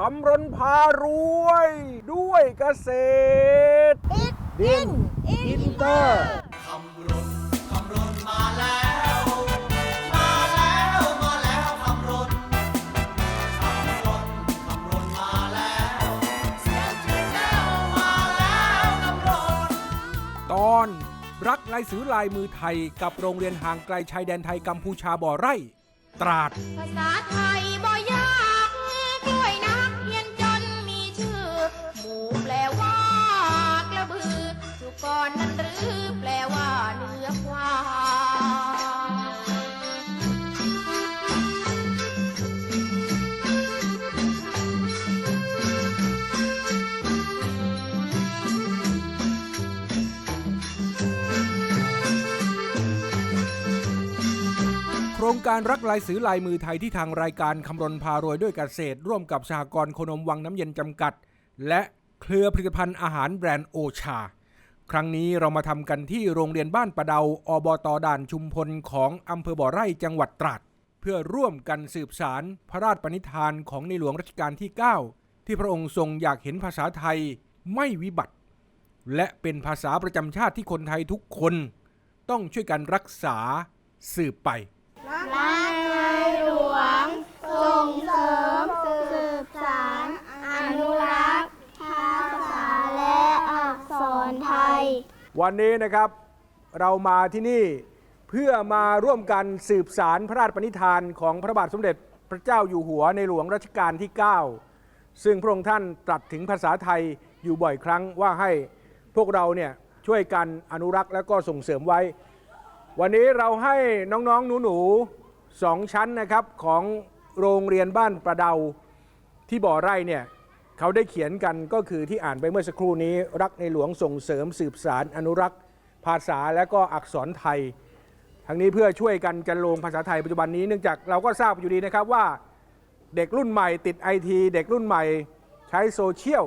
คำรนพารวย ด้วยเกษตร ดินอินเตอร์ตอนรักลายสือลายมือไทยกับโรงเรียนห่างไกลชายแดนไทยกัมพูชาบ่อไร่ ตราด ภาษาไทยบ่ย โครงการรักลายสือลายมือไทยที่ทางรายการคำรนพารวยด้วยเกษตร ร่วมกับสหกรณ์โคนมวังน้ำเย็นจำกัด และเครือผลิตภัณฑ์อาหารแบรนด์โอชา ครั้งนี้เรามาทำกันที่โรงเรียนบ้านประเดาอบตด่านชุมพลของอำเภอบ่อไร่จังหวัดตราด เพื่อร่วมกันสืบสารพระราชปณิธานของในหลวงรัชกาลที่ 9 ที่พระองค์ทรงอยากเห็นภาษาไทยไม่วิบัติ และเป็นภาษาประจำชาติที่คนไทยทุกคน ต้องช่วยกันรักษาสืบไป รักในหลวง ส่งเสริมสืบสารอนุรักษ์ภาษาและอักษรไทย วันนี้นะครับเรามาที่นี่เพื่อมาร่วมกันสืบสารพระราชปณิธานของพระบาทสมเด็จพระเจ้าอยู่หัวในหลวงรัชกาลที่ 9 ซึ่งพระองค์ท่านตรัสถึงภาษาไทยอยู่บ่อยครั้งว่าให้พวกเราเนี่ยช่วยกันอนุรักษ์และก็ส่งเสริมไว้ วันนี้เราให้น้องๆหนูๆสองชั้นนะครับของโรงเรียนบ้านประเดาที่บ่อไร่เนี่ยเขาได้เขียนกันก็คือที่อ่านไปเมื่อสักครู่นี้ รักในหลวงส่งเสริมสืบสารอนุรักษ์ ภาษาและก็อักษรไทย ทั้งนี้เพื่อช่วยกันจันโลงภาษาไทยปัจจุบันนี้เนื่องจากเราก็ทราบอยู่ดีนะครับว่าเด็กรุ่นใหม่ติดไอทีเด็กรุ่นใหม่ใช้โซเชียล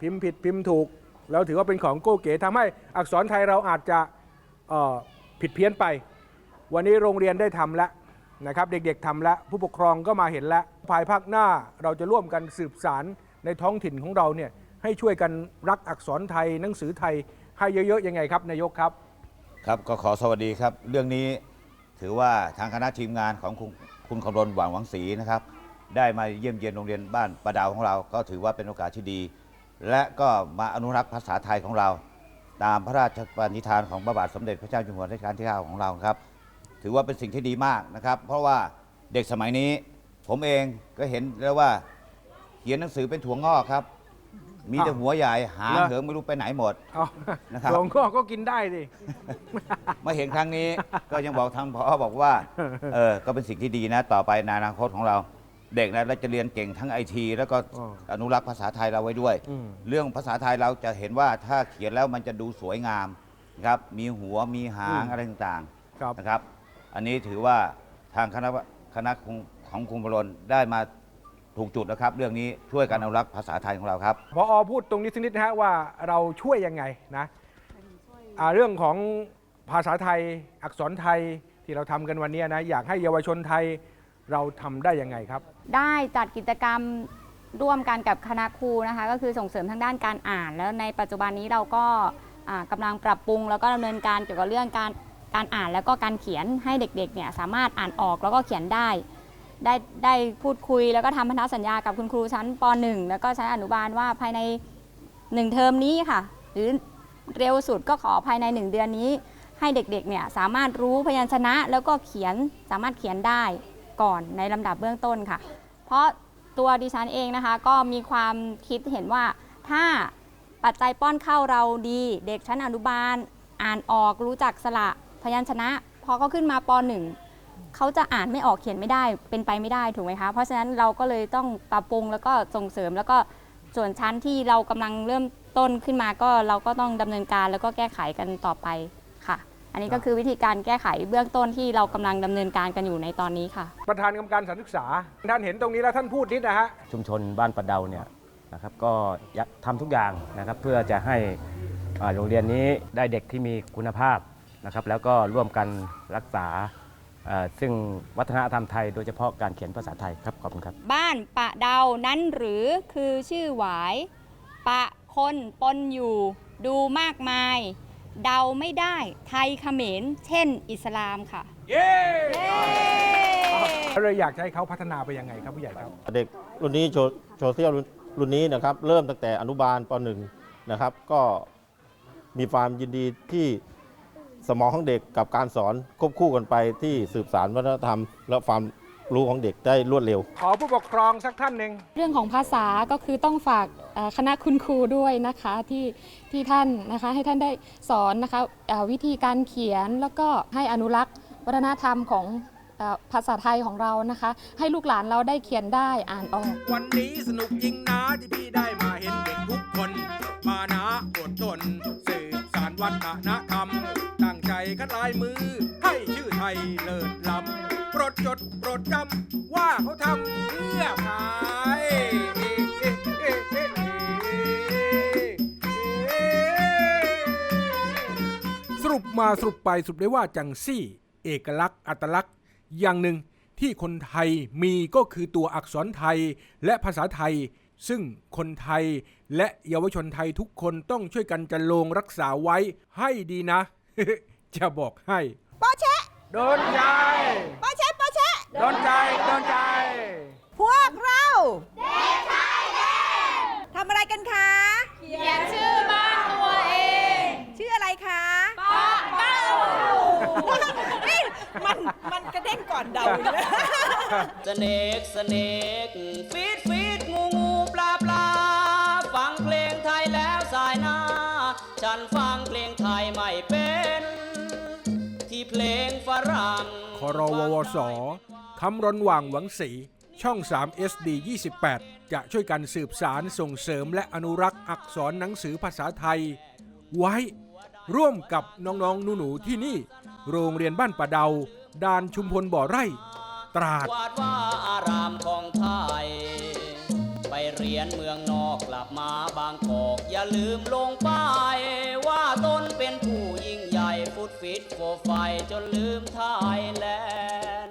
พิมพ์ผิดพิมพ์ถูก แล้วถือว่าเป็นของโก้เก๋ทำให้อักษรไทยเราอาจจะ ผิดเพี้ยนไป วันนี้โรงเรียนได้ทำแล้วนะครับ เด็กๆทำแล้วผู้ปกครองก็มาเห็นแล้วภายภาคหน้าเราจะร่วมกันสืบสารในท้องถิ่นของเราเนี่ยให้ช่วยกันรักอักษรไทยหนังสือไทยให้เยอะๆยังไงครับนายกครับ ครับก็ขอสวัสดีครับ เรื่องนี้ถือว่าทางคณะทีมงานของคุณคุณคำรณหวังหวังศรีนะครับ ได้มาเยี่ยมเยียนโรงเรียนบ้านประดาวของเรา ก็ถือว่าเป็นโอกาสที่ดี และก็มาอนุรักษ์ภาษาไทยของเรา ตามพระราชปณิธานของพระบาทสมเด็จพระเจ้าอยู่หัวรัชกาลที่9ของเราครับ ถือว่าเป็นสิ่งที่ดีมากนะครับ เพราะว่าเด็กสมัยนี้ ผมเองก็เห็นแล้วว่าเขียนหนังสือเป็นถั่วงอกครับ มีแต่อ้าวหัวใหญ่หางเหรอเหิงไม่รู้ไปไหนหมดเอานะครับหลวงก็ก็กินได้ดิมาเห็นครั้งนี้ก็ยังบอกทางพอบอกว่าเออก็เป็นสิ่งที่ดีนะ ต่อไปในอนาคตของเรา เด็กนะเราจะเรียนเก่งทั้งไอทีแล้วก็อ๋ออนุรักษ์ภาษาไทยเราไว้ด้วย อืม เรื่องภาษาไทยเราจะเห็นว่าถ้าเขียนแล้วมันจะดูสวยงามนะครับมีหัวมีหางอะไรต่างครับ ๆนะครับ อันนี้ถือว่าทางคณะคณะของของคุณบรนได้มาถูกจุดแล้วครับ เรื่องนี้ช่วยกันอนุรักษ์ภาษาไทยของเราครับ พออพูดตรงนี้สักนิดนะฮะว่าเราช่วยยังไงนะอ่าเรื่องของภาษาไทยอักษรไทยที่เราทำกันวันนี้นะอยากให้เยาวชนไทย เราทำได้ยังไงครับ ได้จัดกิจกรรมร่วมกันกับคณะครูนะคะ ก็คือส่งเสริมทางด้านการอ่าน แล้วในปัจจุบันนี้เราก็อ่ากำลังปรับปรุง แล้วก็ดำเนินการเกี่ยวกับเรื่องการการอ่านแล้วก็การเขียนให้เด็กๆเนี่ยสามารถอ่านออกแล้วก็เขียนได้ ได้ได้พูดคุยแล้วก็ทำพันธสัญญากับคุณครูชั้นป .1 แล้วก็ชั้นอนุบาลว่าภายใน 1 เทอมนี้ค่ะ หรือเร็วสุดก็ขอภายใน 1 เดือนนี้ ให้เด็กๆเนี่ยสามารถรู้พยัญชนะแล้วก็เขียนสามารถเขียนได้ ก่อนในลำดับเบื้องต้นค่ะ เพราะตัวดิฉันเองนะคะก็มีความคิดเห็นว่าถ้าปัจจัยป้อนเข้าเราดี เด็กชั้นอนุบาล อ่านออกรู้จักสระพยัญชนะ พอเขาขึ้นมาป .1 เขาจะอ่านไม่ออกเขียนไม่ได้เป็นไปไม่ได้ถูกไหมคะ เพราะฉะนั้นเราก็เลยต้องปรับปรุงแล้วก็ส่งเสริมแล้วก็ส่วนชั้นที่เรากำลังเริ่มต้นขึ้นมาก็เราก็ต้องดำเนินการแล้วก็แก้ไขกันต่อไป อันนี้ก็คือวิธีการแก้ไขเบื้องต้นที่เรากำลังดำเนินการกันอยู่ในตอนนี้ค่ะ ประธานกรรมการสถานศึกษา ท่านเห็นตรงนี้แล้วท่านพูดนิดนะฮะ ชุมชนบ้านประเดาเนี่ยนะครับก็อยากทำทุกอย่างนะครับเพื่อจะให้อ่าโรงเรียนนี้ได้เด็กที่มีคุณภาพนะครับแล้วก็ร่วมกันรักษาเอ่อซึ่งวัฒนธรรมไทยโดยเฉพาะการเขียนภาษาไทยครับขอบคุณครับ บ้านปะเดานั้นหรือคือชื่อหวาย ปะคนปนอยู่ ดูมากมาย เดาไม่ได้ไทยเขมรเช่น อิสลามค่ะเย้เลยอยากจะให้เขาพัฒนาไปยังไงครับผู้ใหญ่ครับ เด็กรุ่นนี้โชโซเชียลรุ่นนี้นะครับ เริ่มตั้งแต่อนุบาลป .1 นะครับ ก็มีความยินดีที่สมองของเด็กกับการสอนควบคู่กันไปที่สืบสารวัฒนธรรม และความรู้ของเด็กได้รวดเร็ว ขอผู้ปกครองสักท่านหนึ่ง เรื่องของภาษาก็คือต้องฝากเอ่อ คณะคุณครูด้วยนะคะที่ที่ท่านนะคะให้ท่านได้สอนนะคะเอ่อวิธีการเขียนแล้วก็ให้อนุรักษ์วัฒนธรรมของอภาษาไทยของเรานะคะ ให้ลูกหลานเราได้เขียนได้อ่านออก วันนี้สนุกจริงนะที่พี่ได้มาเห็นเด็กทุกคน มานะอดทนสืบสารวัฒนธรรมตั้งใจคัดลายมือ ให้ชื่อไทยเลิศล้ำโปรดจดโปรดจำว่าเขาทำเพื่อไทยสรุ มาสรุปไปสรุปได้ว่าจังซี่ เอกลักษณ์อัตลักษณ์ อย่างหนึ่งที่คนไทยมีก็คือตัวอักษรไทยและภาษาไทย ซึ่งคนไทยและเยาวชนไทยทุกคนต้องช่วยกันจันลงรักษาไว้ให้ดีนะ จะบอกให้ปอเชะโดนใจปอเชะปอเชะโดนใจโดนใจ พวกเราเด็กชายแดงทำอะไรกันคะ เขียนชื่อบ้านตัวเอง ชื่ออะไรคะ ปะเป้า นี่มันมันกระเด้งก่อนเดาเลย สเนกสเนกฟีดฟีดงูงูปลาปลาฟังเพลงไทยแล้วสายหน้า ฉันฟังเพลงไทยไม่เป็น ที่เพลงฝรั่งคอรววสคำรณหว่างหวังสี ช่อง 3 SD 28 จะช่วยกันสืบสารส่งเสริมและอนุรักษ์อักษรหนังสือภาษาไทย ไว้ ร่วมกับน้องๆหนูๆที่นี่ โรงเรียนบ้านป่าเดา ดานชุมพลบ่อไร่ ตราด วาดว่าอารามของไทย ไปเรียนเมืองนอกกลับมาบางกอก อย่าลืมลงป้ายว่าตนเป็นผู้ยิ่งใหญ่ฟุตฟิตโฟไฟจนลืมไทยแลนด์